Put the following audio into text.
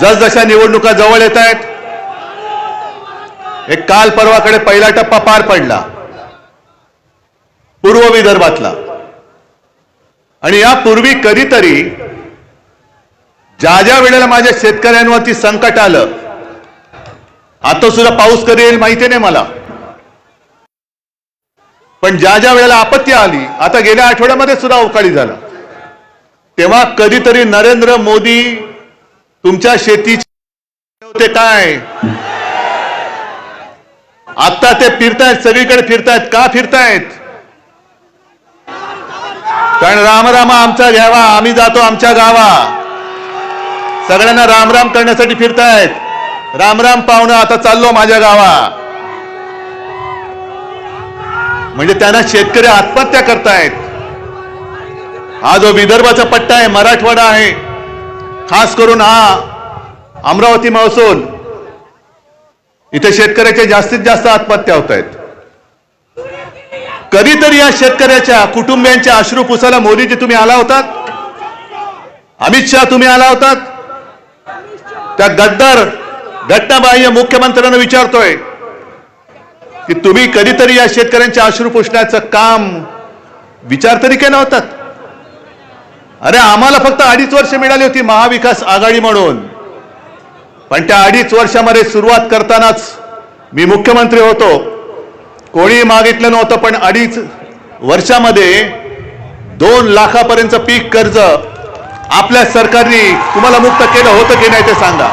जसजशा निवडणुका जवळ येत आहेत एक काल परवाकडे पहिला टप्पा पार पडला. पूर्व विदर्भातला. आणि यापूर्वी कधीतरी ज्या ज्या वेळेला माझ्या शेतकऱ्यांवरती संकट आलं आता सुद्धा पाऊस कधी येईल माहिती नाही मला. पण ज्या ज्या वेळेला आपत्ती आली आता गेल्या आठवड्यामध्ये सुद्धा अवकाळी झाला. तेव्हा कधीतरी नरेंद्र मोदी तुमच्या शेतीचे होते काय? आता ते फिरतायत सगळीकडे फिरतायत. का फिरतायत? कारण रामरामा आमचा घ्यावा आम्ही जातो आमच्या गावा. सगळ्यांना रामराम करण्यासाठी फिरतायत. रामराम पाहुणं आता चाललो माझ्या गावा. म्हणजे त्यांना शेतकरी आत्महत्या करतायत. हा जो विदर्भाचा पट्टा आहे मराठवाडा आहे. खास करून हा अमरावती महसूल इथे शेतकऱ्याच्या जास्तीत जास्त आत्महत्या होत आहेत. कधीतरी या शेतकऱ्याच्या कुटुंबियांच्या अश्रू पुसायला मोदीजी तुम्ही आला होतात? अमित शहा तुम्ही आला होतात? त्या गद्दार घटनाबाह्य मुख्यमंत्र्यांना विचारतोय की तुम्ही कधीतरी या शेतकऱ्यांच्या अश्रू पुसण्याचं काम विचार तरी केला होतात? अरे आम्हाला फक्त अडीच वर्ष मिळाली होती महाविकास आघाडी म्हणून. पण त्या अडीच वर्षामध्ये सुरुवात करतानाच मी मुख्यमंत्री होतो. कोणी मागितलं नव्हतं पण अडीच वर्षामध्ये दोन लाखापर्यंत पीक कर्ज आपल्या सरकारने तुम्हाला मुक्त केलं होतं की नाही ते सांगा.